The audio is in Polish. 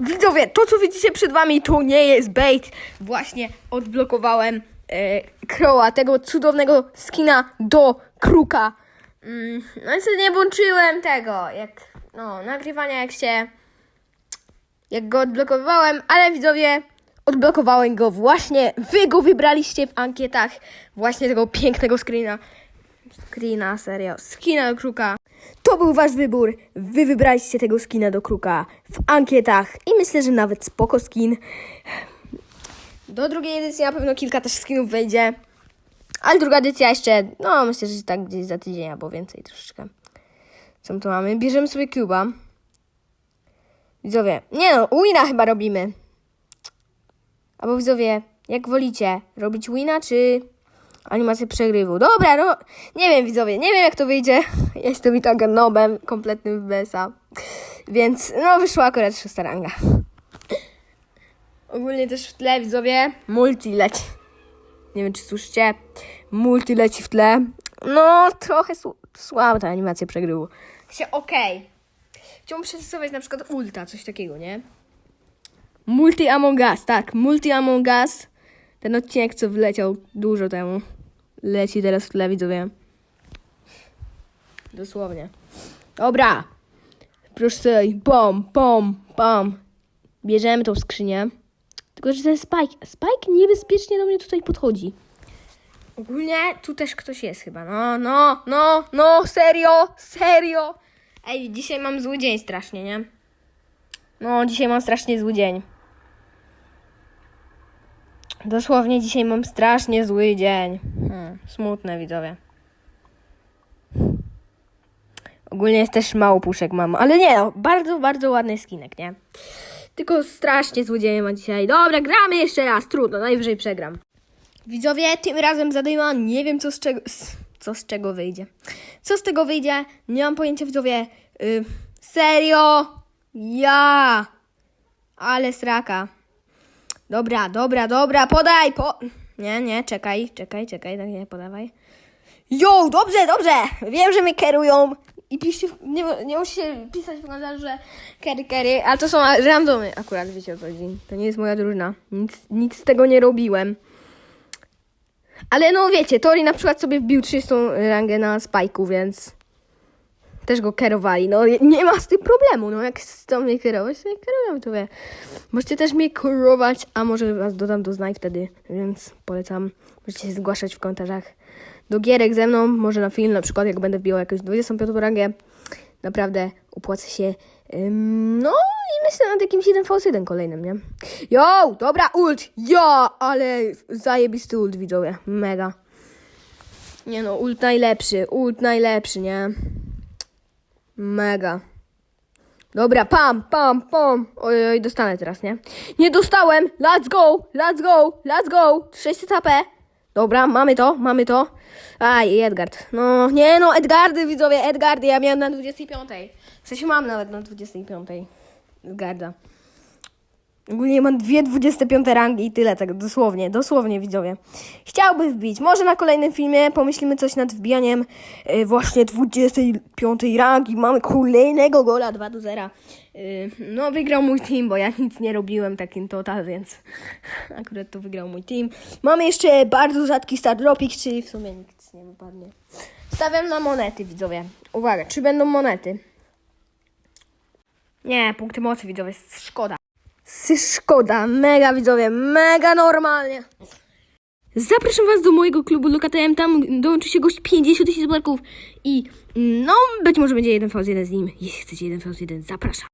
Widzowie, to co widzicie przed wami to nie jest bait. Właśnie odblokowałem e, Crowa, tego cudownego skina do kruka. Mm, no i sobie nie włączyłem tego, jak, no, nagrywania jak się, jak go odblokowałem, ale widzowie, odblokowałem go właśnie, wy go wybraliście w ankietach, właśnie tego pięknego screena. Screena, serio, skina do kruka. Był wasz wybór. Wy wybraliście tego skina do kruka w ankietach i myślę, że nawet spoko skin. Do drugiej edycji na pewno kilka też skinów wejdzie. Ale druga edycja jeszcze, no myślę, że tak gdzieś za tydzień albo więcej troszeczkę. Co my tu mamy? Bierzemy sobie Cuba. Widzowie, nie no, wina chyba robimy. Albo widzowie, jak wolicie, robić wina czy animację przegrywu? Dobra, no, nie wiem widzowie, nie wiem jak to wyjdzie. Jestem i tak nobem kompletnym w BSA. Więc no wyszła akurat szósta ranga. Ogólnie też w tle widzowie multi leci. Nie wiem czy słyszycie. Multi leci w tle. No trochę sł- słaba ta animacja przegrywu. Się okej. Chciałbym przetestować na przykład ulta, coś takiego, nie? Multi Among Us, tak, Multi Among Us. Ten odcinek, co wleciał dużo temu. Leci teraz w tle, widzowie. Dosłownie. Dobra. Proszę bom, bom, bom. Bierzemy tą skrzynię. Tylko, że ten Spike, Spike niebezpiecznie do mnie tutaj podchodzi. Ogólnie tu też ktoś jest chyba. No, no, no, no, serio, serio. Ej, dzisiaj mam zły dzień strasznie, nie? No, dzisiaj mam strasznie zły dzień. Dosłownie dzisiaj mam strasznie zły dzień. Hmm, smutne widzowie. Ogólnie jest też mało puszek mam, ale nie no, bardzo, bardzo ładny skinek, nie? Tylko strasznie zły dzień mam dzisiaj. Dobra, gramy jeszcze raz, trudno, najwyżej przegram. Widzowie, tym razem zadyma, nie wiem co z czego, co z czego wyjdzie. Co z tego wyjdzie, nie mam pojęcia widzowie. Y, serio? Ja! Ale sraka. Dobra, dobra, dobra, podaj, po... Nie, nie, czekaj, czekaj, czekaj, tak nie podawaj. Jo, dobrze, dobrze! Wiem, że mnie kierują i piszcie, nie, nie musicie pisać w że kery, kery, ale to są randomy akurat, wiecie o co chodzi. To nie jest moja drużyna. Nic, nic z tego nie robiłem. Ale no wiecie, Tori na przykład sobie wbił 30 rangę na Spike'u, więc też go kierowali. No nie ma z tym problemu, no jak chcą mnie kierować, to nie kierują to wie. Możecie też mnie kierować, a może was dodam do znaj wtedy, więc polecam. Możecie się zgłaszać w komentarzach do gierek ze mną, może na film, na przykład jak będę wbijał jakąś 25 rangę. Naprawdę opłaca się. No i myślę nad jakimś 1v1 kolejnym, nie? Jo, dobra, ult! Ja, ale zajebisty ult, widzowie. Mega. Nie no, ult najlepszy, ult najlepszy, nie? Mega. Dobra, pam, pam, pam. Oj, oj, dostanę teraz, nie? Nie dostałem! Let's go! Let's go! Let's go! 600 HP. Dobra, mamy to, mamy to. Aj, Edgard. No, nie no, Edgardy, widzowie, Edgardy, ja miałem na 25. W sensie mam nawet na 25. Edgarda. Ogólnie mam dwie 25 rangi i tyle, tak dosłownie, dosłownie widzowie. Chciałbym wbić, może na kolejnym filmie pomyślimy coś nad wbijaniem e, właśnie 25 rangi. Mamy kolejnego gola 2 do 0. E, no wygrał mój team, bo ja nic nie robiłem takim total, więc akurat to wygrał mój team. Mamy jeszcze bardzo rzadki star dropik, czyli w sumie nic nie wypadnie. Stawiam na monety widzowie. Uwaga, czy będą monety? Nie, punkty mocy widzowie, szkoda. Szkoda, mega widzowie, mega normalnie. Zapraszam Was do mojego klubu Lokatm, tam dołączy się gość 50 tysięcy dolarków i no być może będzie jeden v 1 z nim. Jeśli chcecie jeden v 1 zapraszam.